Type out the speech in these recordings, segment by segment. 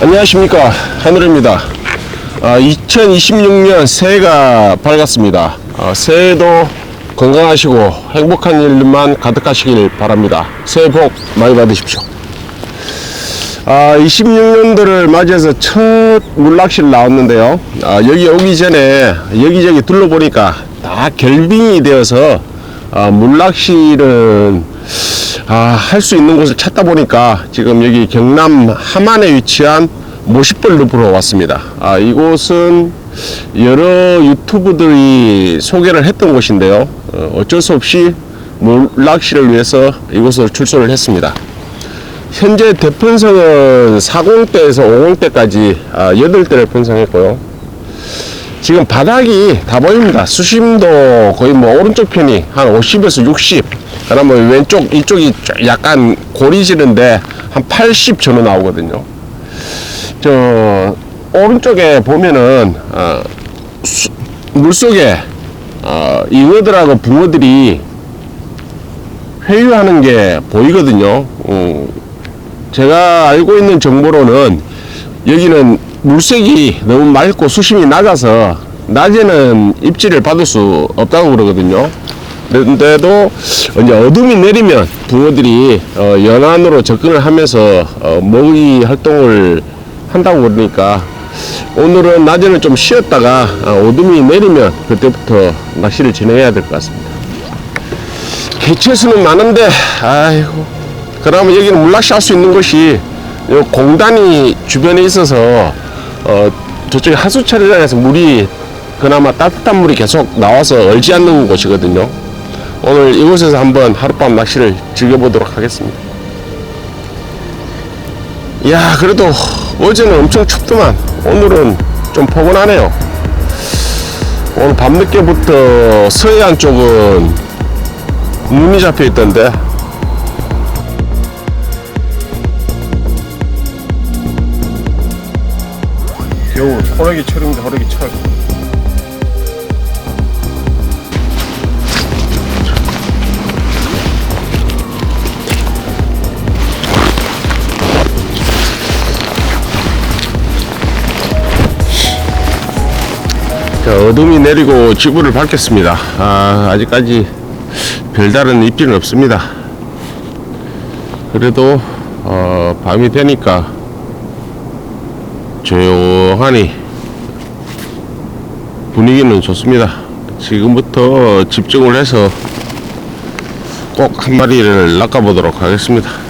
안녕하십니까 하늘입니다. 아, 2026년 새해가 밝았습니다. 아, 새해도 건강하시고 행복한 일만 가득하시길 바랍니다. 새해 복 많이 받으십시오. 아, 26년도를 맞이해서 첫 물낚시를 나왔는데요. 아, 여기 오기 전에 여기저기 둘러보니까 다 결빙이 되어서 아, 물낚시는 아, 할 수 있는 곳을 찾다 보니까 지금 여기 경남 함안에 위치한 모시벌 룹으로 왔습니다. 아, 이곳은 여러 유튜브들이 소개를 했던 곳인데요. 어, 어쩔 수 없이 물낚시를 위해서 이곳을 출소를 했습니다. 현재 대편성은 40대에서 50대까지 아, 8대를 편성했고요. 지금 바닥이 다 보입니다. 수심도 거의 뭐 오른쪽 편이 한 50에서 60. 그러면 왼쪽 이쪽이 약간 고리지는데 한 80 전후 나오거든요. 저 오른쪽에 보면은 어, 수- 물속에 어, 잉어들하고 붕어들이 회유하는 게 보이거든요. 어, 제가 알고 있는 정보로는 여기는 물색이 너무 맑고 수심이 낮아서 낮에는 입질을 받을 수 없다고 그러거든요. 그런데도 이제 어둠이 내리면 붕어들이 어, 연안으로 접근을 하면서 어, 먹이 활동을 한다고 그러니까 오늘은 낮에는 좀 쉬었다가 어, 어둠이 내리면 그때부터 낚시를 진행해야 될 것 같습니다. 개체수는 많은데 아이고 그러면 여기는 물낚시 할 수 있는 곳이 요 공단이 주변에 있어서 어 저쪽에 하수 처리장에서 물이 그나마 따뜻한 물이 계속 나와서 얼지 않는 곳이거든요. 오늘 이곳에서 한번 하룻밤 낚시를 즐겨보도록 하겠습니다. 이야 그래도 어제는 엄청 춥더만 오늘은 좀 포근하네요. 오늘 밤늦게부터 서해안 쪽은 눈이 잡혀 있던데 겨울 호래기 철입니다 호래기 철 자, 어둠이 내리고 지구를 밝혔습니다. 아, 아직까지 별다른 입질은 없습니다. 그래도 어, 밤이 되니까 조용하니 분위기는 좋습니다. 지금부터 집중을 해서 꼭 한 마리를 낚아보도록 하겠습니다.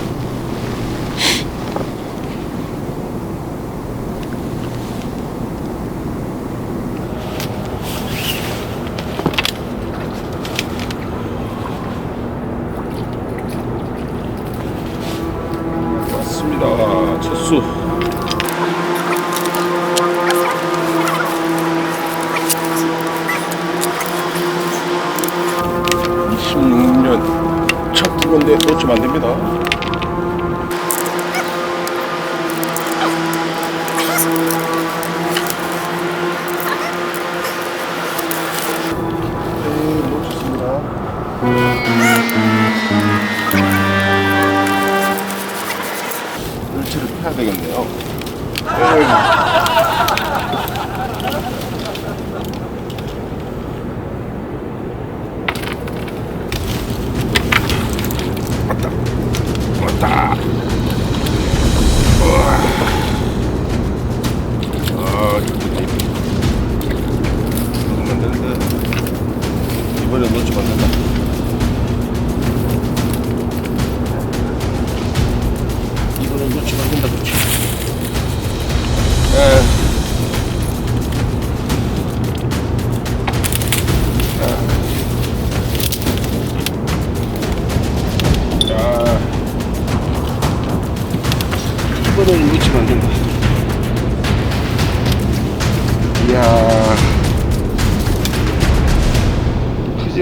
안 된다.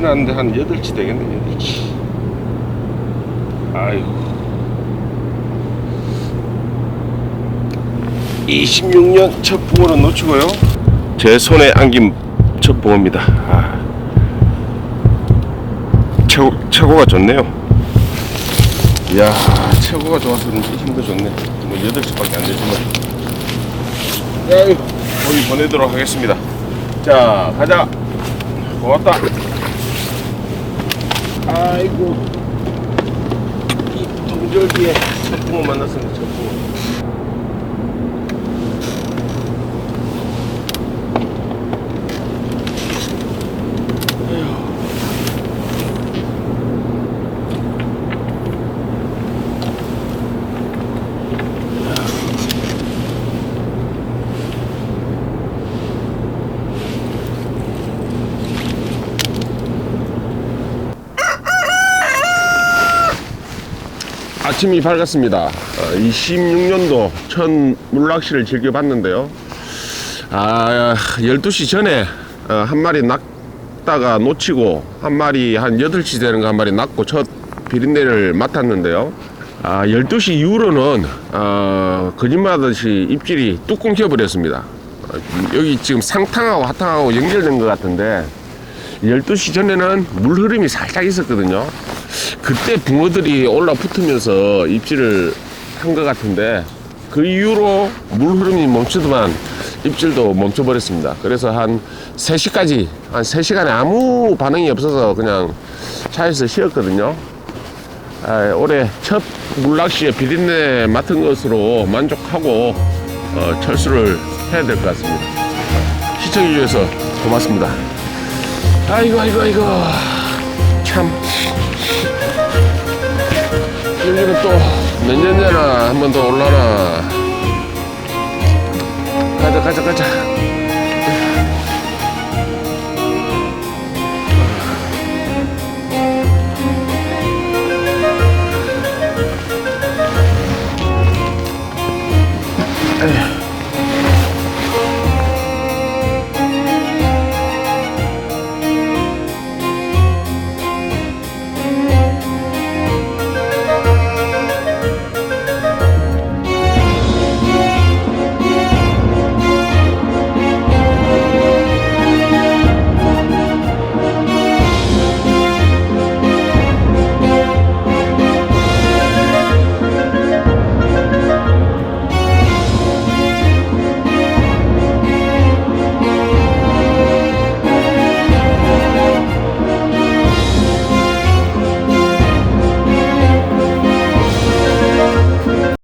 않은데 한 8치 되겠네, 8치. 아이고. 26년 첫 붕어는 놓치고요. 제 손에 안긴 첫 붕어입니다. 아, 최고, 최고가 좋네요. 이야, 최고가 좋아서 힘도 좋네. 뭐 8시밖에 안 되지만. 야, 거기 보내도록 하겠습니다. 자, 가자. 고맙다. 아이고, 이 동절기에 첫붕어 만났습니다. 첫붕 아침이 밝았습니다. 26년도 첫 물낚시를 즐겨봤는데요. 아, 12시 전에 어, 한 마리 낚다가 놓치고 한 마리 한 8시 되는 거 한 마리 낚고 첫 비린내를 맡았는데요. 아, 12시 이후로는 어, 거짓말하듯이 입질이 뚝 끊겨버렸습니다. 어, 여기 지금 상탕하고 하탕하고 연결된 것 같은데 12시 전에는 물 흐름이 살짝 있었거든요. 그때 붕어들이 올라붙으면서 입질을 한 것 같은데 그 이후로 물 흐름이 멈추더만 입질도 멈춰버렸습니다. 그래서 한 3시까지, 한 3시간에 아무 반응이 없어서 그냥 차에서 쉬었거든요. 아, 올해 첫 물낚시에 비린내 맡은 것으로 만족하고 어, 철수를 해야 될 것 같습니다. 시청해주셔서 고맙습니다. 아이고 아이고 아이고 참 여기는 또몇 년 전에 한번 더 올라나. 가자 가자 가자